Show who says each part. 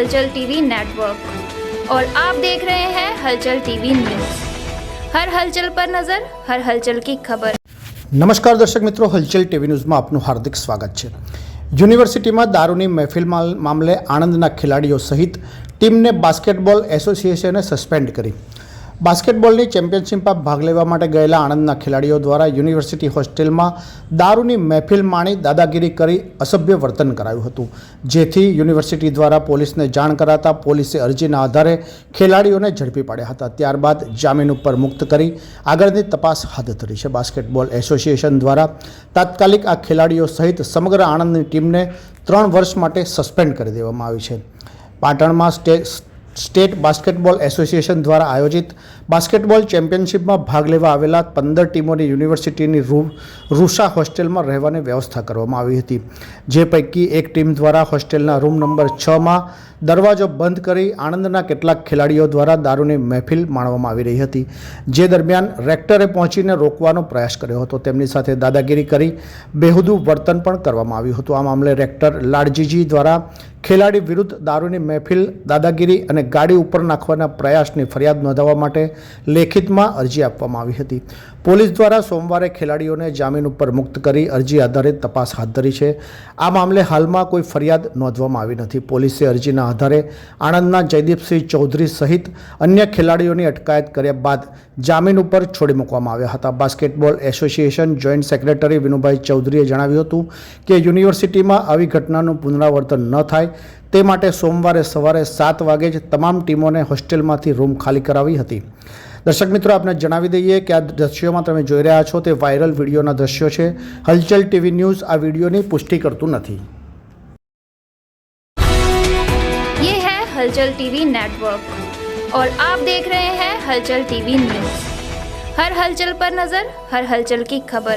Speaker 1: हलचल TV network और आप देख रहे हैं हलचल टीवी न्यूज हर हलचल पर नजर हर हलचल की खबर
Speaker 2: નમસ્કાર દર્શક મિત્રો હલચલ ટીવી ન્યૂઝમાં આપનું હાર્દિક સ્વાગત છે યુનિવર્સિટીમાં દારૂની મહેફિલ માલ- મામલે આણંદના ખેલાડીઓ સહિત ટીમને બાસ્કેટબોલ એસોસિએશને સસ્પેન્ડ કરી બાસ્કેટબોલની ચેમ્પિયનશિપમાં ભાગ લેવા માટે ગયેલા આણંદના ખેલાડીઓ દ્વારા યુનિવર્સિટી હોસ્ટેલમાં દારૂની મહેફિલ માણી દાદાગીરી કરી અસભ્ય વર્તન કરાયું હતું. જેથી યુનિવર્સિટી દ્વારા પોલીસને જાણ કરાતા પોલીસે અરજીના આધારે ખેલાડીઓને ઝડપી પાડ્યા હતા. ત્યારબાદ જામીન ઉપર મુક્ત કરી આગળની તપાસ હાથ ધરી છે. બાસ્કેટબોલ એસોસિએશન દ્વારા તાત્કાલિક આ ખેલાડીઓ સહિત સમગ્ર આણંદની ટીમને ત્રણ વર્ષ માટે સસ્પેન્ડ કરી દેવામાં આવી છે. પાટણમાં સ્ટે સ્ટેટ બાસ્કેટબોલ એસોસિએશન દ્વારા આયોજિત બાસ્કેટબોલ ચેમ્પિયનશિપમાં ભાગ લેવા આવેલા પંદર ટીમોની યુનિવર્સિટીની રૂ રૂષા હોસ્ટેલમાં રહેવાની વ્યવસ્થા કરવામાં આવી હતી. જે પૈકી એક ટીમ દ્વારા હોસ્ટેલના રૂમ નંબર છમાં દરવાજો બંધ કરી આણંદના કેટલાક ખેલાડીઓ દ્વારા દારૂની મહેફિલ માણવામાં આવી રહી હતી. જે દરમિયાન રેક્ટરે પહોંચીને રોકવાનો પ્રયાસ કર્યો હતો. તેમની સાથે દાદાગીરી કરી બેહુદું વર્તન પણ કરવામાં આવ્યું હતું. આ મામલે રેક્ટર લાડજીજી દ્વારા ખેલાડી વિરુદ્ધ દારૂની મહેફિલ, દાદાગીરી અને ગાડી ઉપર નાખવાના પ્રયાસની ફરિયાદ નોંધાવવા માટે લેખિતમાં અરજી આપવામાં આવી હતી. પોલીસ દ્વારા સોમવારે ખેલાડીઓને જામીન ઉપર મુક્ત કરી અરજી આધારિત તપાસ હાથ ધરી છે. આ મામલે હાલમાં કોઈ ફરિયાદ નોંધવામાં આવી નથી. પોલીસે અરજીના આધારે આણંદના જયદીપસિંહ ચૌધરી સહિત અન્ય ખેલાડીઓની અટકાયત કર્યા બાદ જામીન ઉપર છોડી મૂકવામાં આવ્યા હતા. Basketball association joint secretary Vinubhai ચૌધરીએ જણાવ્યું હતું કે યુનિવર્સિટીમાં આવી ઘટનાનું પુનરાવર્તન ન થાય તે માટે સોમવારે સવારે સાત વાગે જ તમામ ટીમોને હોસ્ટેલમાંથી રૂમ ખાલી કરાવી હતી. દર્શક મિત્રો આપને જણાવી દઈએ કે આ દ્રશ્યોમાં તમે જોઈ રહ્યા છો તે વાયરલ વિડીયોના દ્રશ્યો છે હલચલ ટીવી ન્યૂઝ આ વિડીયોની પુષ્ટિ કરતું નથી
Speaker 1: ये है हलचल टीवी नेटवर्क और आप देख रहे हैं हलचल टीवी न्यूज हर हलचल पर नजर हर हलचल की खबर